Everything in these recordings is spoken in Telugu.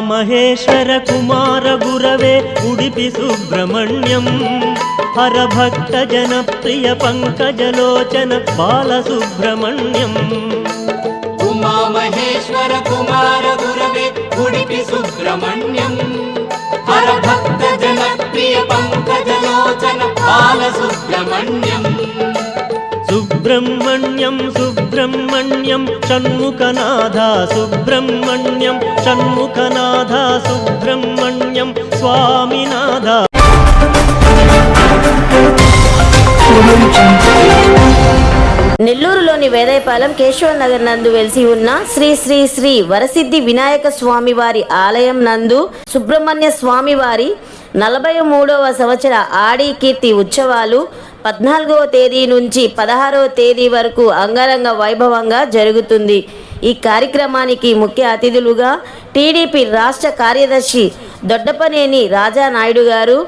మహేశ్వర కుమార గురవే ఉడిపి సుబ్రహ్మణ్యం. హరభక్త జనప్రియ పంకజలోచన బాలసుబ్రహ్మణ్యం ఉమామహేశ్వర కుమార గురవే ఉడిపి సుబ్రహ్మణ్యం. హర భక్త జనప్రియ పంకజలోచన బాల సుబ్రహ్మణ్యం. సుబ్రహ్మణ్యం సుబ్రహ్మణ్యం షణ్ముఖనాథ సుబ్రహ్మణ్యం షణ్ముఖనాథ సుబ్రహ్మణ్యం స్వామినాథ. నెల్లూరులోని వేదాయపాలెం కేశవ నగర్ నందు వెలిసి ఉన్న శ్రీ శ్రీ శ్రీ వరసిద్ధి వినాయక స్వామి వారి ఆలయం నందు సుబ్రహ్మణ్య స్వామి వారి నలభై మూడవ సంవత్సర ఆడి కీర్తి ఉత్సవాలు పద్నాలుగవ తేదీ నుంచి పదహారవ తేదీ వరకు అంగరంగ వైభవంగా జరుగుతుంది. ఈ కార్యక్రమానికి ముఖ్య అతిథులుగా టీడీపీ రాష్ట్ర కార్యదర్శి దొడ్డపనేని రాజానాయుడు గారు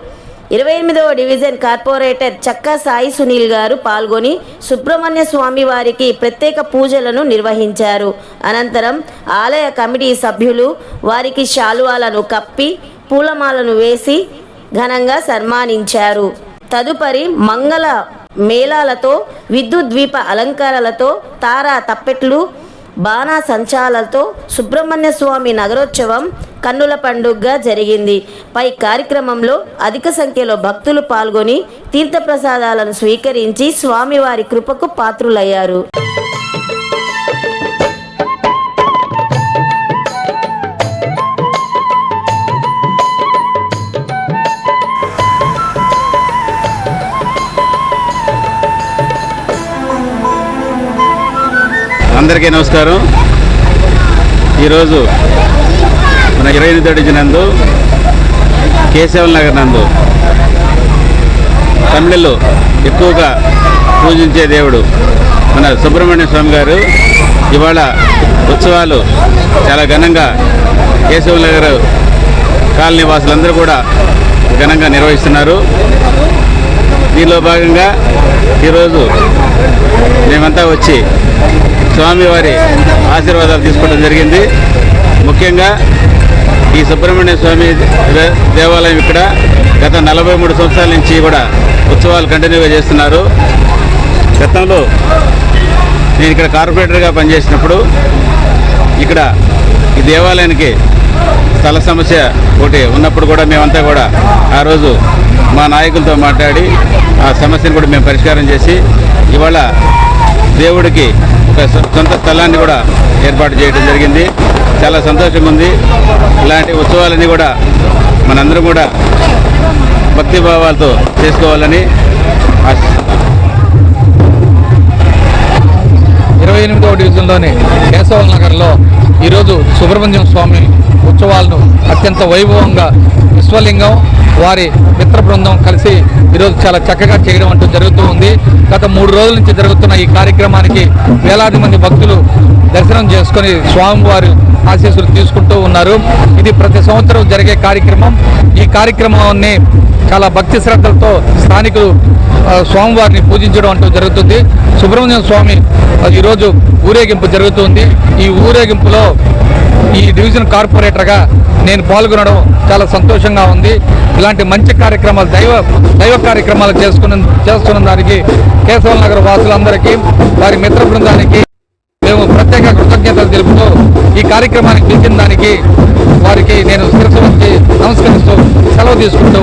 ఇరవై ఎనిమిదవ డివిజన్ కార్పొరేటర్ చక్కా సాయి సునీల్ గారు పాల్గొని సుబ్రహ్మణ్య స్వామి వారికి ప్రత్యేక పూజలను నిర్వహించారు. అనంతరం ఆలయ కమిటీ సభ్యులు వారికి శాలువాలను కప్పి పూలమాలను వేసి ఘనంగా సన్మానించారు. తదుపరి మంగళ మేళాలతో విద్యుత్ ద్వీప అలంకారాలతో తారా తప్పెట్లు బాణా సంచాలతో సుబ్రహ్మణ్య స్వామి నగరోత్సవం కన్నుల పండుగగా జరిగింది. పై కార్యక్రమంలో అధిక సంఖ్యలో భక్తులు పాల్గొని తీర్థప్రసాదాలను స్వీకరించి స్వామివారి కృపకు పాత్రులయ్యారు. అందరికీ నమస్కారం. ఈరోజు మన ఇరవై ఎనిమిదో డివిజన్ నందు కేశవ నగర్ నందు తమిళలు ఎక్కువగా పూజించే దేవుడు మన సుబ్రహ్మణ్య స్వామి గారు. ఇవాళ ఉత్సవాలు చాలా ఘనంగా కేశవ నగర్ కాలనీ వాసులందరూ కూడా ఘనంగా నిర్వహిస్తున్నారు. దీనిలో భాగంగా ఈరోజు మేమంతా వచ్చి స్వామివారి ఆశీర్వాదాలు తీసుకోవడం జరిగింది. ముఖ్యంగా ఈ సుబ్రహ్మణ్య స్వామి దేవాలయం ఇక్కడ గత నలభై మూడు సంవత్సరాల నుంచి కూడా ఉత్సవాలు కంటిన్యూగా చేస్తున్నారు. గతంలో నేను ఇక్కడ కార్పొరేటర్గా పనిచేసినప్పుడు ఇక్కడ ఈ దేవాలయానికి స్థల సమస్య ఒకటి ఉన్నప్పుడు కూడా మేమంతా కూడా ఆ రోజు మా నాయకులతో మాట్లాడి ఆ సమస్యను కూడా మేము పరిష్కారం చేసి ఇవాళ దేవుడికి ఒక సొంత స్థలాన్ని కూడా ఏర్పాటు చేయడం జరిగింది. చాలా సంతోషంగా ఉంది ఇలాంటి ఉత్సవాలన్నీ కూడా మనందరం కూడా భక్తి భావాలతో చేసుకోవాలని ఇరవై ఎనిమిదవ డివిజన్లోని కేశవ నగర్లో ఈరోజు సుబ్రహ్మణ్యం స్వామి ఉత్సవాలను అత్యంత వైభవంగా విశ్వలింగం వారి మిత్ర బృందం కలిసి ఈరోజు చాలా చక్కగా చేయడం అంటూ జరుగుతూ ఉంది. గత మూడు రోజుల నుంచి జరుగుతున్న ఈ కార్యక్రమానికి వేలాది మంది భక్తులు దర్శనం చేసుకొని స్వామివారు ఆశీస్సులు తీసుకుంటూ ఉన్నారు. ఇది ప్రతి సంవత్సరం జరిగే కార్యక్రమం. ఈ కార్యక్రమాన్ని చాలా భక్తి శ్రద్ధలతో స్థానికులు స్వామివారిని పూజించడం అంటూ జరుగుతుంది. సుబ్రహ్మణ్యం స్వామి ఈరోజు ఊరేగింపు జరుగుతుంది. ఈ ఊరేగింపులో ఈ డివిజన్ కార్పొరేటర్గా నేను పాల్గొనడం చాలా సంతోషంగా ఉంది. ఇలాంటి మంచి కార్యక్రమాలు దైవ దైవ కార్యక్రమాలు చేసుకున్న చేస్తున్న దానికి కేశవనగర్ వాసులందరికీ వారి మిత్ర బృందానికి కార్యక్రమానికి పిలిచిన దానికి వారికి నేను శిరసు నమస్కరిస్తూ సెలవు తీసుకుంటూ